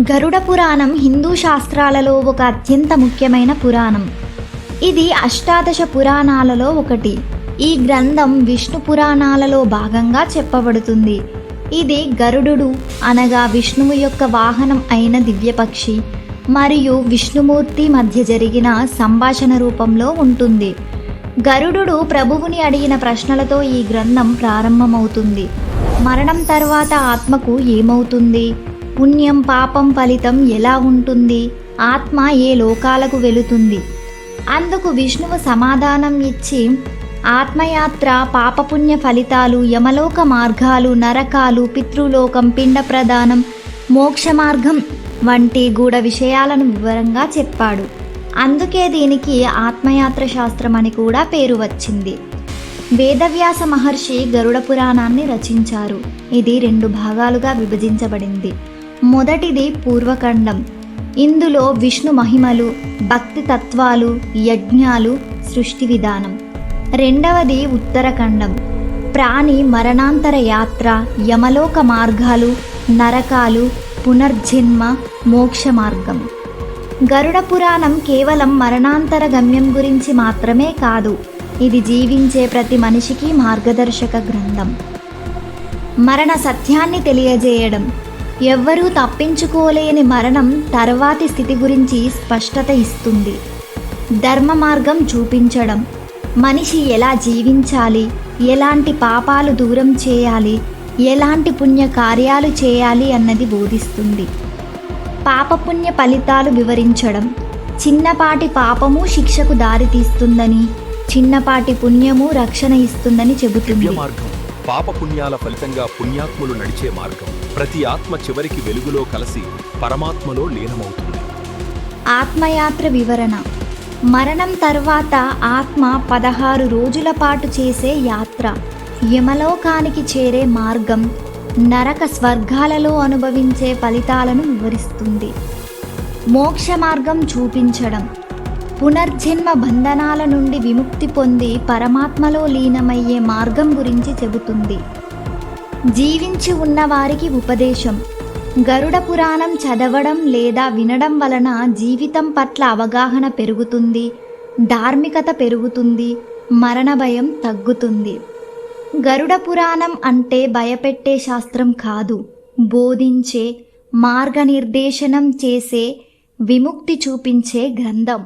గరుడ పురాణం హిందూ శాస్త్రాలలో ఒక అత్యంత ముఖ్యమైన పురాణం. ఇది అష్టాదశ పురాణాలలో ఒకటి. ఈ గ్రంథం విష్ణు పురాణాలలో భాగంగా చెప్పబడుతుంది. ఇది గరుడు అనగా విష్ణువు యొక్క వాహనం అయిన దివ్యపక్షి మరియు విష్ణుమూర్తి మధ్య జరిగిన సంభాషణ రూపంలో ఉంటుంది. గరుడు ప్రభువుని అడిగిన ప్రశ్నలతో ఈ గ్రంథం ప్రారంభమవుతుంది. మరణం తర్వాత ఆత్మకు ఏమవుతుంది? పుణ్యం పాపం ఫలితం ఎలా ఉంటుంది? ఆత్మ ఏ లోకాలకు వెళుతుంది? అందుకు విష్ణువు సమాధానం ఇచ్చి ఆత్మయాత్ర పాపపుణ్య ఫలితాలు యమలోక మార్గాలు నరకాలు పితృలోకం పిండ ప్రదానం మోక్ష మార్గం వంటి గూఢ విషయాలను వివరంగా చెప్పాడు. అందుకే దీనికి ఆత్మయాత్ర శాస్త్రం అని కూడా పేరు వచ్చింది. వేదవ్యాస మహర్షి గరుడ పురాణాన్ని రచించారు. ఇది రెండు భాగాలుగా విభజించబడింది. మొదటిది పూర్వఖండం ఇందులో విష్ణు మహిమలు భక్తి తత్వాలు యజ్ఞాలు సృష్టి విధానం. రెండవది ఉత్తరఖండం ప్రాణి మరణాంతర యాత్ర యమలోక మార్గాలు నరకాలు పునర్జన్మ మోక్ష మార్గం. గరుడ పురాణం కేవలం మరణాంతర గమ్యం గురించి మాత్రమే కాదు ఇది జీవించే ప్రతి మనిషికి మార్గదర్శక గ్రంథం. మరణ సత్యాన్ని తెలియజేయడం. ఎవ్వరూ తప్పించుకోలేని మరణం తర్వాతి స్థితి గురించి స్పష్టత ఇస్తుంది. ధర్మ మార్గం చూపించడం. మనిషి ఎలా జీవించాలి? ఎలాంటి పాపాలు దూరం చేయాలి? ఎలాంటి పుణ్య కార్యాలు చేయాలి అన్నది బోధిస్తుంది. పాపపుణ్య ఫలితాలు వివరించడం. చిన్నపాటి పాపము శిక్షకు దారితీస్తుందని చిన్నపాటి పుణ్యము రక్షణ ఇస్తుందని దివ్య చెబుతుంది పాపపుణ్యాల పాప పుణ్యాల ఫలితంగా పుణ్యాత్ములు నడిచే మార్గం. ప్రతి ఆత్మ చివరికి వెలుగులో కలిసి పరమాత్మలో లీనమవుతుంది. ఆత్మయాత్ర వివరణ. మరణం తర్వాత ఆత్మ పదహారు రోజుల పాటు చేసే యాత్ర. యమలోకానికి చేరే మార్గం నరక స్వర్గాలలో అనుభవించే ఫలితాలను వివరిస్తుంది. మోక్ష మార్గం చూపించడం. పునర్జన్మ బంధనాల నుండి విముక్తి పొంది పరమాత్మలో లీనమయ్యే మార్గం గురించి చెబుతుంది. జీవించి ఉన్నవారికి ఉపదేశం. గరుడ పురాణం చదవడం లేదా వినడం వలన జీవితం పట్ల అవగాహన పెరుగుతుంది ధార్మికత పెరుగుతుంది మరణ భయం తగ్గుతుంది. గరుడ పురాణం అంటే భయపెట్టే శాస్త్రం కాదు. బోధించే మార్గనిర్దేశనం చేసే విముక్తి చూపించే గ్రంథం.